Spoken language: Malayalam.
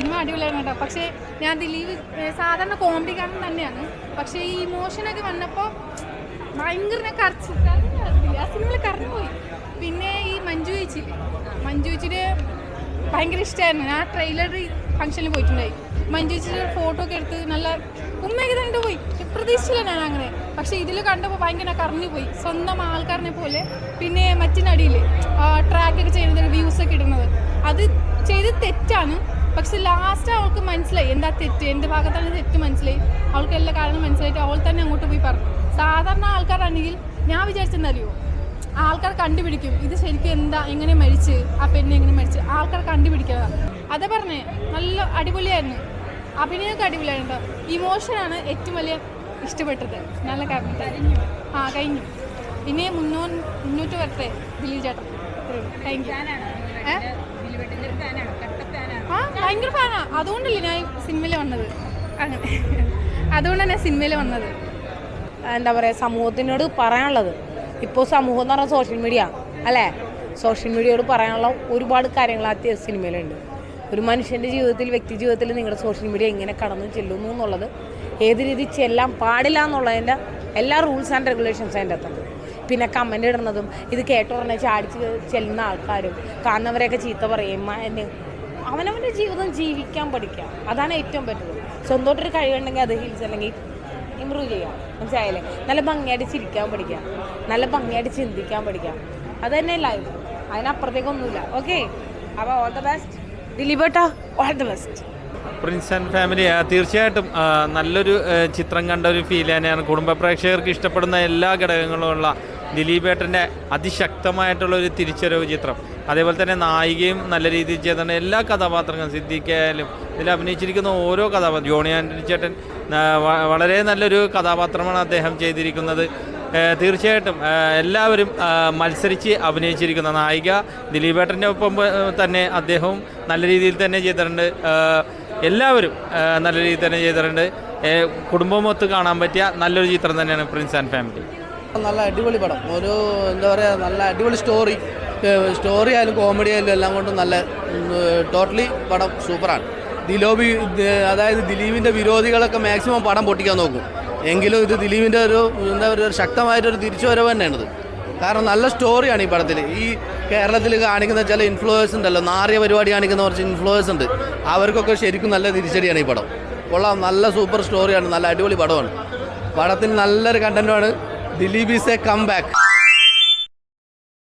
സിനിമ അടിപൊളിയാണ് കേട്ടോ. പക്ഷേ ഞാൻ ദിലീപ് സാധാരണ കോമഡി കാരണം തന്നെയാണ്. പക്ഷേ ഈ ഇമോഷനൊക്കെ വന്നപ്പോൾ ഭയങ്കര ഞാൻ കരച്ചു ആ സിനിമയിൽ കറന്നു പോയി പിന്നെ ഈ മഞ്ജു ചേച്ചി. മഞ്ജു ചേച്ചിയുടെ ഭയങ്കര ഇഷ്ടമായിരുന്നു ഞാൻ ട്രെയിലർ ഫംഗ്ഷനിൽ പോയിട്ടുണ്ടായി. മഞ്ജു ചേച്ചിയുടെ ഫോട്ടോ ഒക്കെ എടുത്ത് നല്ല ഉമ്മയൊക്കെ തന്നെ പോയി. പ്രതീക്ഷിച്ചില്ല ഞാൻ അങ്ങനെ. പക്ഷേ ഇതിൽ കണ്ടപ്പോൾ ഭയങ്കര കറഞ്ഞു പോയി സ്വന്തം ആൾക്കാരനെ പോലെ. പിന്നെ മറ്റു നടിയിൽ ട്രാക്കൊക്കെ ചെയ്യുന്നത് വ്യൂസൊക്കെ ഇടുന്നത്. അത് ചെയ്ത് തെറ്റാണ്. പക്ഷെ ലാസ്റ്റ് അവൾക്ക് മനസ്സിലായി. എന്താ തെറ്റ്? എന്ത് ഭാഗത്താണ് തെറ്റ് മനസ്സിലായി? അവൾക്ക് എല്ലാ കാരണം മനസ്സിലായിട്ട് അവൾ തന്നെ അങ്ങോട്ട് പോയി പറഞ്ഞു. സാധാരണ ആൾക്കാരാണെങ്കിൽ ഞാൻ വിചാരിച്ചെന്നറിയോ ആൾക്കാർ കണ്ടുപിടിക്കും. ഇത് ശരിക്കും എന്താ? എങ്ങനെ മരിച്ച്? ആ പെണ്ണ് എങ്ങനെ മരിച്ച്? ആൾക്കാർ കണ്ടുപിടിക്കുക അതേ പറഞ്ഞേ നല്ല അടിപൊളിയായിരുന്നു. അഭിനയമൊക്കെ അടിപൊളിയായിരുന്നു ഇമോഷനാണ് ഏറ്റവും വലിയ ഇഷ്ടപ്പെട്ടത്. നല്ല കാരണം ആ കഴിഞ്ഞു. ഇനി മുന്നോ മുന്നോട്ട് വരട്ടെ ദിലീപ് ചേട്ടൻ. താങ്ക് യു ആ ഭയങ്കര ഫാനാ. അതുകൊണ്ടല്ലേ ഞാൻ സിനിമയിൽ വന്നത്? അങ്ങനെ അതുകൊണ്ടാണ് ഞാൻ സിനിമയിൽ വന്നത്. എന്താ പറയുക സമൂഹത്തിനോട് പറയാനുള്ളത്. ഇപ്പോൾ സമൂഹം എന്ന് പറഞ്ഞാൽ സോഷ്യൽ മീഡിയ അല്ലേ? സോഷ്യൽ മീഡിയയോട് പറയാനുള്ള ഒരുപാട് കാര്യങ്ങൾ ആ സിനിമയിലുണ്ട്. ഒരു മനുഷ്യന്റെ ജീവിതത്തിൽ വ്യക്തി ജീവിതത്തിൽ നിങ്ങളുടെ സോഷ്യൽ മീഡിയ എങ്ങനെ കടന്നു ചെല്ലുന്നു എന്നുള്ളത് ഏത് രീതി ചെല്ലാൻ പാടില്ല എന്നുള്ളതിന്റെ എല്ലാ റൂൾസ് ആൻഡ് റെഗുലേഷൻസ് അതിന്റെ അകത്തുണ്ട്. പിന്നെ കമന്റ് ഇടുന്നതും ഇത് കേട്ടോ പറഞ്ഞാൽ ചാടിച്ച് ചെല്ലുന്ന ആൾക്കാരും. കാണുന്നവരെയൊക്കെ ചീത്ത പറയും അവനവന്റെ ജീവിതം ജീവിക്കാൻ പഠിക്കാം. അതാണ് ഏറ്റവും പറ്റുന്നത്. സ്വന്തമായിട്ടൊരു കഴിവുണ്ടെങ്കിൽ അത് ഹിൽസ് അല്ലെങ്കിൽ ഇമ്പ്രൂവ് ചെയ്യാം. മനസ്സിലായില്ലേ? നല്ല ഭംഗിയായിട്ട് ചിരിക്കാൻ പഠിക്കാം. നല്ല ഭംഗിയായിട്ട് ചിന്തിക്കാൻ പഠിക്കാം. അത് തന്നെ ലൈഫ് അതിനപ്പുറത്തേക്കൊന്നുമില്ല. ഓക്കെ അപ്പോൾ all the best ദിലീപേട്ടാ all the best Prince and family തീർച്ചയായിട്ടും നല്ലൊരു ചിത്രം കണ്ട ഒരു ഫീൽ തന്നെയാണ്. കുടുംബ പ്രേക്ഷകർക്ക് ഇഷ്ടപ്പെടുന്ന എല്ലാ ഘടകങ്ങളുമുള്ള ദിലീപേട്ടന്റെ അതിശക്തമായിട്ടുള്ള ഒരു തിരിച്ചറിവ് ചിത്രം. അതേപോലെ തന്നെ നായികയും നല്ല രീതിയിൽ ചെയ്തിട്ടുണ്ട്. എല്ലാ കഥാപാത്രങ്ങളും സിദ്ദിഖായാലും ഇതിൽ അഭിനയിച്ചിരിക്കുന്ന ഓരോ കഥാപാത്രം ജോണി ആന്റണി ചേട്ടൻ വളരെ നല്ലൊരു കഥാപാത്രമാണ് അദ്ദേഹം ചെയ്തിരിക്കുന്നത്. തീർച്ചയായിട്ടും എല്ലാവരും മത്സരിച്ച് അഭിനയിച്ചിരിക്കുന്ന നായിക ദിലീപേട്ടന്റെ ഒപ്പം തന്നെ അദ്ദേഹവും നല്ല രീതിയിൽ തന്നെ ചെയ്തിട്ടുണ്ട്. എല്ലാവരും നല്ല രീതിയിൽ തന്നെ ചെയ്തിട്ടുണ്ട്. കുടുംബമൊത്ത് കാണാൻ പറ്റിയ നല്ലൊരു ചിത്രം തന്നെയാണ് പ്രിൻസ് ആൻഡ് ഫാമിലി. നല്ല അടിപൊളി പടം. ഒരു എന്താ പറയുക നല്ല അടിപൊളി സ്റ്റോറി സ്റ്റോറി ആയാലും കോമഡി ആയാലും എല്ലാം കൊണ്ടും നല്ല ടോട്ടലി പടം സൂപ്പറാണ്. ദിലോബി അതായത് ദിലീപിന്റെ വിരോധികളൊക്കെ മാക്സിമം പടം പൊട്ടിക്കാൻ നോക്കും. എങ്കിലും ഇത് ദിലീപിന്റെ ഒരു എന്താ പറയുക ശക്തമായിട്ടൊരു തിരിച്ചുവരവ് തന്നെയാണിത്. കാരണം നല്ല സ്റ്റോറിയാണ് ഈ പടത്തിൽ ഈ കേരളത്തിൽ കാണിക്കുന്ന ചില ഇൻഫ്ലുവേഴ്സ് ഉണ്ടല്ലോ നാറിയ പരിപാടി കാണിക്കുന്ന കുറച്ച് ഇൻഫ്ലുവേഴ്സ് ഉണ്ട്. അവർക്കൊക്കെ ശരിക്കും നല്ല തിരിച്ചടിയാണ് ഈ പടം. കൊള്ളാം നല്ല സൂപ്പർ സ്റ്റോറിയാണ് നല്ല അടിപൊളി പടമാണ്. പടത്തിന് നല്ലൊരു കണ്ടന്റുമാണ് दिलीबी से कम बैक